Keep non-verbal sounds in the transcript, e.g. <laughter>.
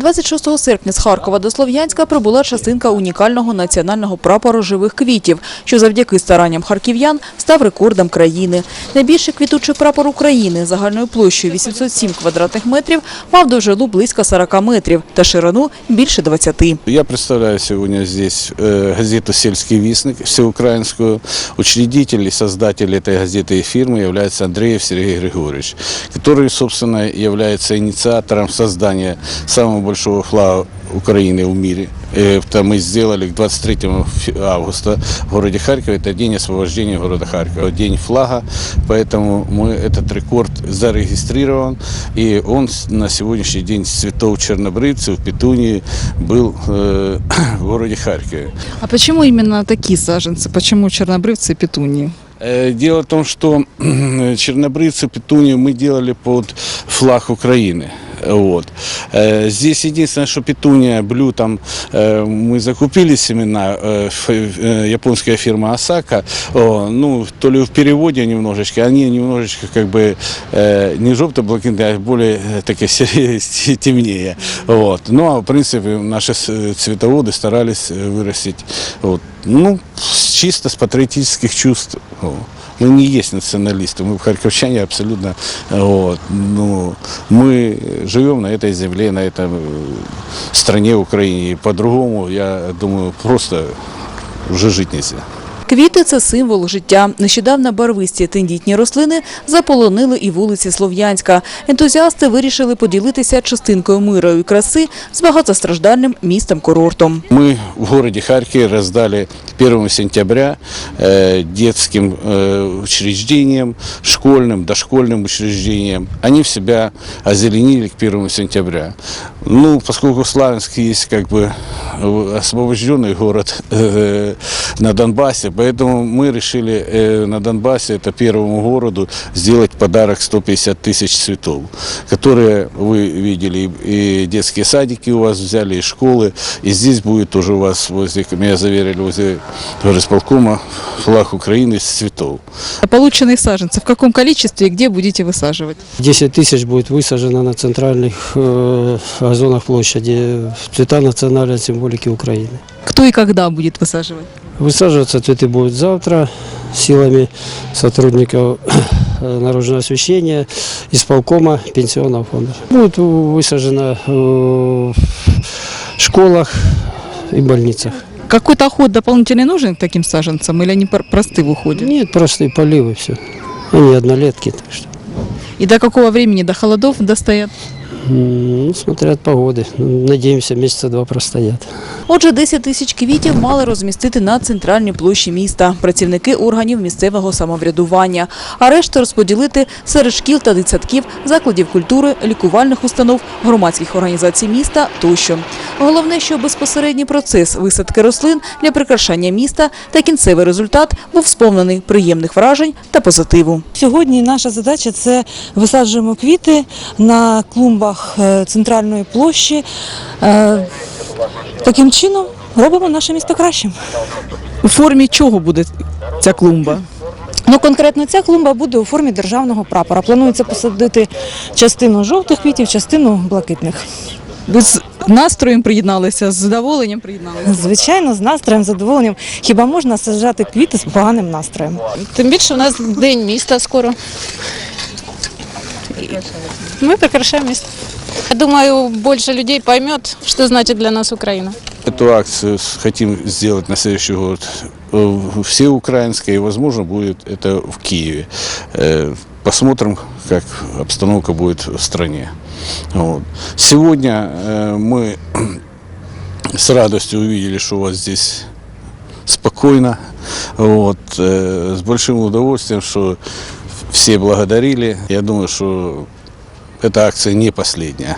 26 серпня з Харкова до Слов'янська прибула частинка унікального національного прапору живих квітів, що завдяки старанням харків'ян став рекордом країни. Найбільший квітучий прапор України загальною площею 807 квадратних метрів мав довжину близько 40 метрів та ширину більше 20. Я представляю сегодня здесь э, газету «Сельский вестник» всеукраинскую. Учредитель и создатель этой газеты и фирмы является Андреев Сергей Григорьевич, который, собственно, является инициатором создания самого большого флага Украины в мире. Э, Это мы сделали к 23 фи- августа в городе Харькове. Это день освобождения города Харькова, день флага. Поэтому мы, этот рекорд зарегистрирован. И он с- на сегодняшний день с цветов чернобрывцев, петунии был э, <clears throat> в городе Харькове. А почему именно такие саженцы? Почему чернобрывцы и петунии? Э, Дело в том, что <clears throat> чернобрывцы, петунию мы делали под флаг Украины. Вот. Э, Здесь единственное, что петуния, блю, там э, мы закупили семена, э, ф- э, японская фирма Осака, О, ну, то ли в переводе немножечко, они немножечко как бы э, не желто-блакитные, а более э, такие <laughs> серые, темнее. Вот. Ну, а в принципе наши с- цветоводы старались э, вырастить вот, ну, с- чисто с патриотических чувств. О. Мы не есть националисты, мы харьковчане абсолютно. Вот, ну, мы живем на этой земле, на этом э, стране Украине. И по-другому, я думаю, просто уже жить нельзя. Квіти – це символ життя. Нещодавно барвисті тендітні рослини заполонили і вулиці Слов'янська. Ентузіасти вирішили поділитися частинкою миру і краси з багатостраждальним містом-курортом. Мы в городе Харькове раздали 1 сентября э, детским э, учреждениям, школьным, дошкольным учреждениям. Они в себя озеленили к 1 сентября. Ну, поскольку Славянск есть как бы э, освобожденный город <laughs> э, на Донбассе, поэтому мы решили э, на Донбассе, это первому городу, сделать подарок 150 тысяч цветов, которые вы видели, и детские садики у вас взяли, и школы, и здесь будет тоже у вас, возле, меня заверили, возле горосполкома флаг Украины с цветов. А полученные саженцы в каком количестве и где будете высаживать? 10 тысяч будет высажено на центральных э, газонах площади цвета национальной символики Украины. Кто и когда будет высаживать? Высаживаться цветы будут завтра силами сотрудников э, наружного освещения, исполкома пенсионного фонда. Будет высажено э, в школах и больницах. Какой-то оход дополнительный нужен к таким саженцам или они пр- просты выходят? Нет, простые поливы, все. Они однолетки, так что. И до какого времени? До холодов достоят? Ну, смотря от погоды. Надеемся, месяца два простоят. Отже, 10 тисяч квітів мали розмістити на центральній площі міста працівники органів місцевого самоврядування, а решту розподілити серед шкіл та дитсадків, закладів культури, лікувальних установ, громадських організацій міста тощо. Головне, що безпосередній процес висадки рослин для прикрашання міста та кінцевий результат був сповнений приємних вражень та позитиву. Сьогодні наша задача це висаджуємо квіти на клумбах е, центральної площі. Е, Таким чином робимо наше місто кращим. У формі чого буде ця клумба? Ну конкретно ця клумба буде у формі державного прапора. Планується посадити частину жовтих квітів, частину блакитних. Ви з настроєм приєдналися, з задоволенням приєдналися? Звичайно, з настроєм, задоволенням. Хіба можна саджати квіти з поганим настроєм? Тим більше у нас день міста скоро. Ми прикрашаємо місто. Я думаю, більше людей поймет, що значить для нас Україна. Эту акцию с- хотим сделать на следующий год э, всеукраинской, и, возможно, будет это в Киеве. Э, Посмотрим, как обстановка будет в стране. Вот. Сегодня э, мы с радостью увидели, что у вас здесь спокойно, вот, э, с большим удовольствием, что все благодарили. Я думаю, что эта акция не последняя.